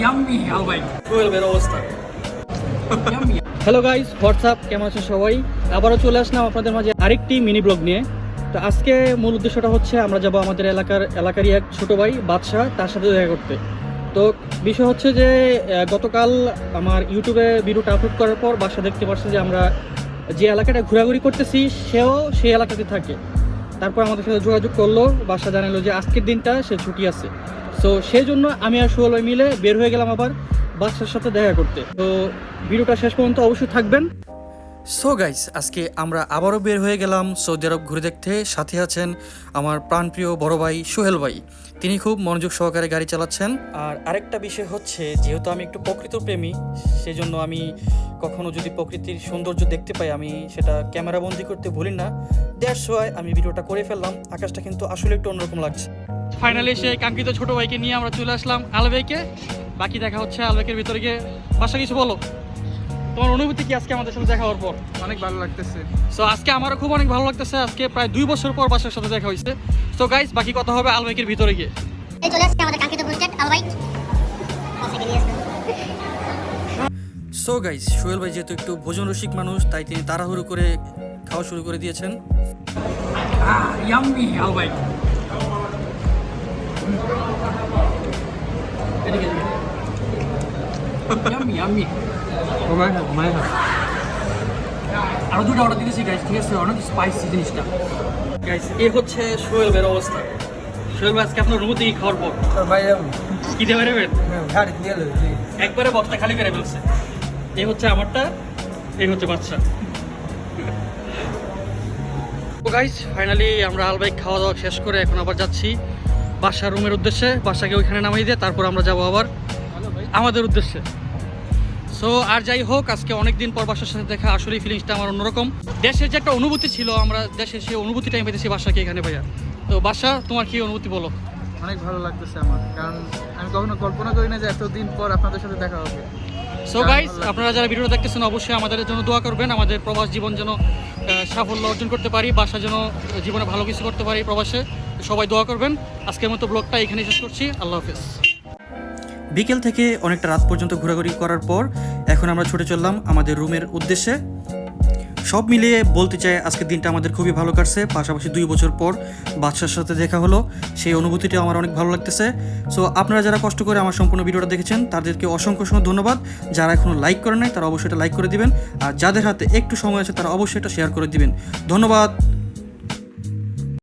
Yummy অবস্থা। Hello guys WhatsApp কেমন আছেন সবাই? আবারও চলে আসলাম আপনাদের মাঝে আরেকটি মিনি ব্লগ নিয়ে। তো আজকে মূল উদ্দেশ্যটা হচ্ছে আমরা যাব আমাদের এলাকার এলাকারই এক ছোট ভাই বাদশাহ তার সাথে দেখা করতে। তো বিষয় হচ্ছে যে গতকাল আমার ইউটিউবে ভিডিওটা আপলোড করার পর বাসা দেখতে পাচ্ছি যে আমরা যে এলাকাটা ঘোরাঘুরি করতেছি সেও সেই এলাকাতে থাকে। তারপর আমাদের সাথে যোগাযোগ করল বাসা জানালো যে আজকের দিনটা সে ছুটি আছে। সো সেই জন্য আমি আর সোহেল মিলে বের হয়ে গেলাম আবার বাদশার সাথে দেখা করতে। তো ভিডিওটা শেষ পর্যন্ত অবশ্যই থাকবেন। সো গাইস আজকে আমরা আবারও বের হয়ে গেলাম সৌদি আরব ঘুরে দেখতে। সাথে আছেন আমার প্রাণপ্রিয় বড় ভাই সোহেল ভাই। তিনি খুব মনোযোগ সহকারে গাড়ি চালাচ্ছেন। আর আরেকটা বিষয় হচ্ছে, যেহেতু আমি একটু প্রকৃত প্রেমী, সেজন্য আমি কখনো যদি প্রকৃতির সৌন্দর্য দেখতে পাই, আমি সেটা ক্যামেরা বন্দি করতে ভুলি না। দ্যাটস ওয়াই আমি ভিডিওটা করে ফেললাম। আকাশটা কিন্তু আসলে একটু অন্যরকম লাগছে। ফাইনালি সেই কাঙ্ক্ষিত ছোট ভাইকে নিয়ে আমরা চলে আসলাম আলবেকে। বাকি দেখা হচ্ছে আলবেকের ভিতরে গিয়ে। বাসা কিছু বলো? তোমার অনুভূতি কি আজকে আমাদের সাথে দেখা হওয়ার পর? অনেক ভালো লাগতেছে। সো আজকে আমারও খুব অনেক ভালো লাগতেছে। আজকে প্রায় দুই বছর পর বাসার সাথে দেখা হয়েছে। সো গাইস বাকি কথা হবে আলবাইকের ভিতরে গিয়ে। এই চলে আসছে আমাদের কাঙ্ক্ষিত বুস্টেড আলবাইট সো গাইস সোহেল ভাই যেহেতু একটু ভোজন রসিক মানুষ তাই তিনি তাড়াহুড়ো করে খাওয়া শুরু করে দিয়েছেন। ইয়াম্মি ইয়াম্মি ইয়াম্মি আরও দুটো অর্ডার দিতেছি গাইস ঠিক আছে? অনেক স্পাইসি জিনিসটা। গাইস এই হচ্ছে সোহেল ভাইয়ের অবস্থা। সোহেল ভাই আজকে আপনার অনুভূতি খাওয়ার পর? নেবেন একবারে বক্সটা খালি করে ফেলছে। এই হচ্ছে আমারটা এই হচ্ছে বাচ্চা। গাইস ফাইনালি আমরা আলবাইক খাওয়া দাওয়া শেষ করে এখন আবার যাচ্ছি। বাসার রুমের উদ্দেশ্যে বাসাকে ওইখানে নামাই দিয়ে তারপর আমরা যাব আবার আমাদের উদ্দেশ্যে। সো আর যাই হোক আজকে অনেক দিন পর বাসার সাথে দেখা আসলে ফিলিংসটা আমার অন্যরকম। দেশের যে একটা অনুভূতি ছিল আমরা দেশের সেই অনুভূতিটা আমি পেতেছি বাসাকে এখানে ভাইয়া। তো বাসা তোমার কি অনুভূতি বলো? অনেক ভালো লাগতেছে আমার কারণ আমি কখনো কল্পনা করি না যে এতদিন পর আপনাদের সাথে দেখা হবে। সো গাইস আপনারা যারা ভিডিওটা দেখতেছেন অবশ্যই আমাদের জন্য দোয়া করবেন। আমাদের প্রবাস জীবন যেন সাফল্য অর্জন করতে পারি বাসা যেন জীবনে ভালো কিছু করতে পারি প্রবাসে। সবাই দোয়া করবেন। আজকের মতো ব্লগটা এখানে শেষ করছি। আল্লাহ হাফেজ। বিকেল থেকে অনেকটা রাত পর্যন্ত ঘোরাঘুরি করার পর এখন আমরা ছুটে চললাম আমাদের রুমের উদ্দেশ্যে। সব মিলিয়ে বলতে চাই আজকের দিনটা আমাদের খুবই ভালো কাটছে। পাশাপাশি দুই বছর পর বাদশার সাথে দেখা হলো। সেই অনুভূতিটা আমার অনেক ভালো লাগতেছে। সো আপনারা যারা কষ্ট করে আমার সম্পূর্ণ ভিডিওটা দেখেছেন, তাদেরকে অসংখ্য অসংখ্য ধন্যবাদ। যারা এখনও লাইক করে নাই, তারা অবশ্যই এটা লাইক করে দিবেন। আর যাদের হাতে একটু সময় আছে, তারা অবশ্যই এটা শেয়ার করে দিবেন। ধন্যবাদ।